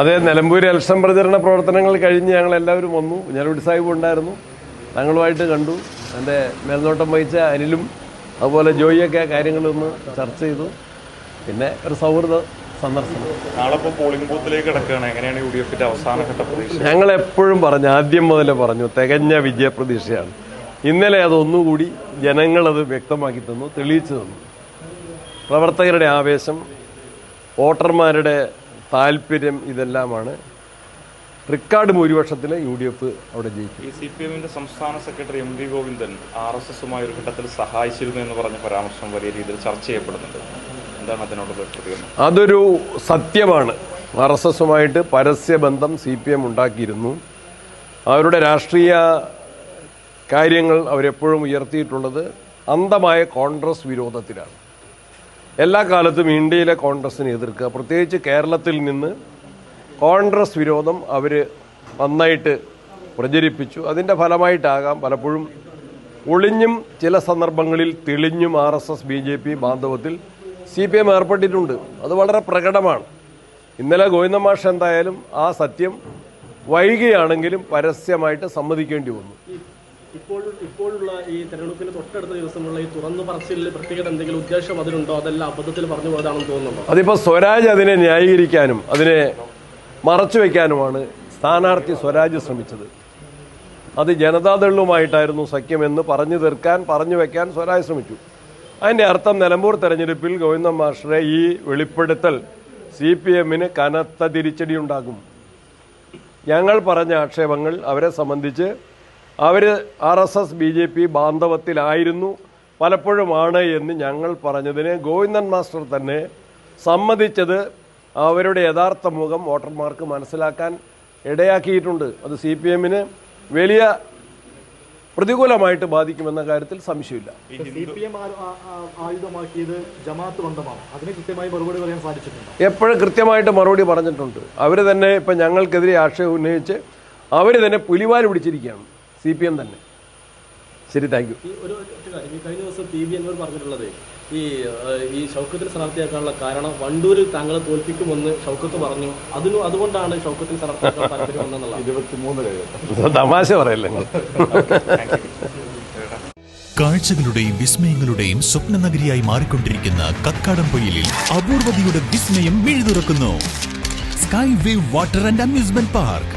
അതെ നിലമ്പൂർ എലക്ഷൻ പ്രചരണ പ്രവർത്തനങ്ങൾ കഴിഞ്ഞ് ഞങ്ങൾ എല്ലാവരും വന്നു. ഞാൻ ഒരു സാഹിബ് ഉണ്ടായിരുന്നു. ഞങ്ങളുമായിട്ട് കണ്ടു. എന്റെ മേൽനോട്ടം വഹിച്ച അനിലും അതുപോലെ ജോയിയൊക്കെ കാര്യങ്ങളൊന്ന് ചർച്ച ചെയ്തു. പിന്നെ ഒരു സൗഹൃദ സന്ദർശനം. പോളിംഗ് ബൂത്തിലേക്ക് കിടക്കുകയാണ്. എങ്ങനെയാണ് യു ഡി എഫിന്റെ അവസാനഘട്ട പ്രതീക്ഷ? ഞങ്ങൾ എപ്പോഴും പറഞ്ഞു ആദ്യം മുതലേ പറഞ്ഞു തികഞ്ഞ വിജയപ്രതീക്ഷയാണ്. ഇന്നലെ അതൊന്നുകൂടി ജനങ്ങളത് വ്യക്തമാക്കി തന്നു തെളിയിച്ചു തന്നു. പ്രവർത്തകരുടെ ആവേശം വോട്ടർമാരുടെ താല്പര്യം ഇതെല്ലാമാണ്. റിക്കാർഡ് ഭൂരിപക്ഷത്തിൽ യു ഡി എഫ് അവിടെ ജയിക്കും. ഈ സി പി എമ്മിന്റെ സംസ്ഥാന secretary M V Govindan R S എസുമായി ഒരു ഘട്ടത്തിൽ സഹായിച്ചിരുന്നു എന്ന് പറഞ്ഞ പരാമർശം വലിയ രീതിയിൽ ചർച്ച ചെയ്യപ്പെടുന്നുണ്ട്. എന്താണ് അതിനോടുള്ള പ്രതികരണം? അതൊരു സത്യമാണ്. ആർ എസ് എസുമായിട്ട് പരസ്യബന്ധം സി പി എം ഉണ്ടാക്കിയിരുന്നു. അവരുടെ രാഷ്ട്രീയ കാര്യങ്ങൾ അവരെപ്പോഴും ഉയർത്തിയിട്ടുള്ളത് അന്ധമായ കോൺഗ്രസ് വിരോധത്തിലാണ്. എല്ലാ കാലത്തും ഇന്ത്യയിലെ കോൺഗ്രസിനെ എതിർക്കുക. പ്രത്യേകിച്ച് കേരളത്തിൽ നിന്ന് കോൺഗ്രസ് വിരോധം അവർ നന്നായിട്ട് പ്രചരിപ്പിച്ചു. അതിന്റെ ഫലമായിട്ടാകാം പലപ്പോഴും ഒളിഞ്ഞും ചില സന്ദർഭങ്ങളിൽ തെളിഞ്ഞും R S S B J P ബാന്ധവത്തിൽ C P M ഏർപ്പെട്ടിട്ടുണ്ട്. അത് വളരെ പ്രകടമാണ്. ഇന്നലെ ഗോവിന്ദ മാഷ് എന്തായാലും ആ സത്യം വൈകിയാണെങ്കിലും പരസ്യമായിട്ട് സമ്മതിക്കേണ്ടി വന്നു. ഇപ്പോൾ ഇപ്പോഴുള്ള ഈ തെരഞ്ഞെടുപ്പിന് തൊട്ടടുത്ത ദിവസമുള്ള ഈ തുറന്നു പറച്ചിലിൽ പ്രത്യേകത എന്തെങ്കിലും ഉദ്ദേശം അതിനുണ്ടോ അതെല്ലാം അബദ്ധത്തിൽ പറഞ്ഞു പോയതാണെന്ന് തോന്നുന്നുണ്ടോ? അതിപ്പോൾ സ്വരാജ് അതിനെ ന്യായീകരിക്കാനും അതിനെ മറച്ചു വയ്ക്കാനുമാണ് സ്ഥാനാർത്ഥി സ്വരാജ് ശ്രമിച്ചത്. അത് ജനതാദളുമായിട്ടായിരുന്നു സഖ്യമെന്ന് പറഞ്ഞു തീർക്കാൻ പറഞ്ഞു വയ്ക്കാൻ സ്വരാജ് ശ്രമിച്ചു. അതിന്റെ അർത്ഥം നിലമ്പൂർ തെരഞ്ഞെടുപ്പിൽ ഗോവിന്ദ മാഷറെ ഈ വെളിപ്പെടുത്തൽ സി പി എമ്മിന് കനത്ത തിരിച്ചടി ഉണ്ടാകും ഞങ്ങൾ പറഞ്ഞ ആക്ഷേപങ്ങൾ അവരെ സംബന്ധിച്ച് അവർ R S S B J P ബാന്ധവത്തിലായിരുന്നു. പലപ്പോഴുമാണ് എന്ന് ഞങ്ങൾ പറഞ്ഞതിന് ഗോവിന്ദൻ മാസ്റ്റർ തന്നെ സമ്മതിച്ചത് അവരുടെ യഥാർത്ഥ മുഖം വോട്ടർമാർക്ക് മനസ്സിലാക്കാൻ ഇടയാക്കിയിട്ടുണ്ട്. അത് സി പി എമ്മിന് വലിയ പ്രതികൂലമായിട്ട് ബാധിക്കുമെന്ന കാര്യത്തിൽ സംശയമില്ല. സി പി ആയുധമാക്കിയത് ജമാഅത്ത് ബന്ധമാണ്. അതിന് കൃത്യമായി മറുപടി പറയാൻ സാധിച്ചിട്ടുണ്ട്? എപ്പോഴും കൃത്യമായിട്ട് മറുപടി പറഞ്ഞിട്ടുണ്ട്. അവർ തന്നെ ഇപ്പം ഞങ്ങൾക്കെതിരെ ആശയം ഉന്നയിച്ച് അവർ തന്നെ പുലിവാൽ പിടിച്ചിരിക്കുകയാണ്. സി പി എം തന്നെ. ശരി താങ്ക് യു ഒരു കാര്യം. കഴിഞ്ഞ ദിവസം പി ബി എന്നവർ പറഞ്ഞിട്ടുള്ളത് ഈ ഈ ഷൗക്കത്തിന് സ്ഥാനാർത്ഥിയാക്കാനുള്ള കാരണം വണ്ടൂരിൽ താങ്കളെ തോൽപ്പിക്കുമെന്ന് ഷൗക്കത്ത് പറഞ്ഞു. അതിനു അതുകൊണ്ടാണ് ഷൗക്കത്തിന് സ്ഥാനാർത്ഥിയാക്കാൻ താല്പര്യം തമാശ പറയല്ലേ നിങ്ങൾ? കാഴ്ചകളുടെയും വിസ്മയങ്ങളുടെയും സ്വപ്ന നഗരിയായി മാറിക്കൊണ്ടിരിക്കുന്ന കക്കാടം പൊയിലിൽ അപൂർവതയുടെ വിസ്മയം മിഴുതുറക്കുന്നു. Sky wave water and amusement park.